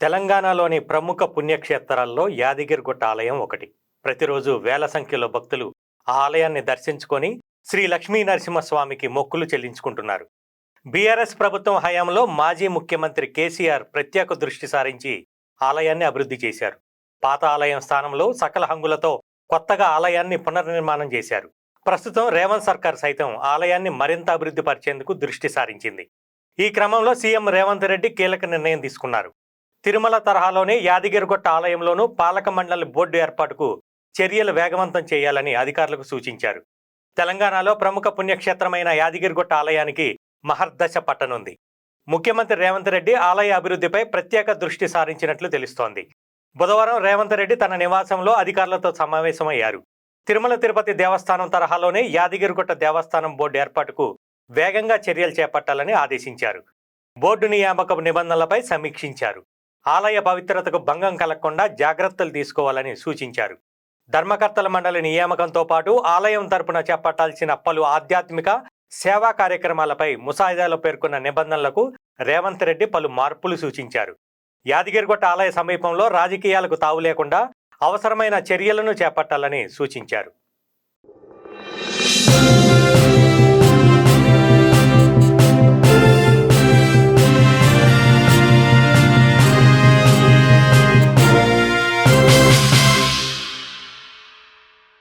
తెలంగాణలోని ప్రముఖ పుణ్యక్షేత్రాల్లో యాదగిరిగుట్ట ఆలయం ఒకటి. ప్రతిరోజు వేల సంఖ్యలో భక్తులు ఆ ఆలయాన్ని దర్శించుకొని శ్రీ లక్ష్మీ నరసింహస్వామికి మొక్కులు చెల్లించుకుంటున్నారు. బీఆర్ఎస్ ప్రభుత్వం హయాంలో మాజీ ముఖ్యమంత్రి కేసీఆర్ ప్రత్యేక దృష్టి సారించి ఆలయాన్ని అభివృద్ధి చేశారు. పాత ఆలయం స్థానంలో సకల హంగులతో కొత్తగా ఆలయాన్ని పునర్నిర్మాణం చేశారు. ప్రస్తుతం రేవంత్ సర్కార్ సైతం ఆలయాన్ని మరింత అభివృద్ధి పరిచేందుకు దృష్టి సారించింది. ఈ క్రమంలో సీఎం రేవంత్ రెడ్డి కీలక నిర్ణయం తీసుకున్నారు. తిరుమల తరహాలోనే యాదగిరిగుట్ట ఆలయంలోనూ పాలక మండలి బోర్డు ఏర్పాటుకు చర్యలు వేగవంతం చేయాలని అధికారులకు సూచించారు. తెలంగాణలో ప్రముఖ పుణ్యక్షేత్రమైన యాదగిరిగుట్ట ఆలయానికి మహర్దశ పట్టనుంది. ముఖ్యమంత్రి రేవంత్ రెడ్డి ఆలయ అభివృద్ధిపై ప్రత్యేక దృష్టి సారించినట్లు తెలుస్తోంది. బుధవారం రేవంత్ రెడ్డి తన నివాసంలో అధికారులతో సమావేశమయ్యారు. తిరుమల తిరుపతి దేవస్థానం తరహాలోనే యాదగిరిగుట్ట దేవస్థానం బోర్డు ఏర్పాటుకు వేగంగా చర్యలు చేపట్టాలని ఆదేశించారు. బోర్డు నియామక నిబంధనలపై సమీక్షించారు. ఆలయ పవిత్రతకు భంగం కలగకుండా జాగ్రత్తలు తీసుకోవాలని సూచించారు. ధర్మకర్తల మండలి నియామకంతో పాటు ఆలయం తరపున చేపట్టాల్సిన పలు ఆధ్యాత్మిక సేవా కార్యక్రమాలపై ముసాయిదాలో పేర్కొన్న నిబంధనలకు రేవంత్ రెడ్డి పలు మార్పులు సూచించారు. యాదగిరిగుట్ట ఆలయ సమీపంలో రాజకీయాలకు తావు లేకుండా అవసరమైన చర్యలను చేపట్టాలని సూచించారు.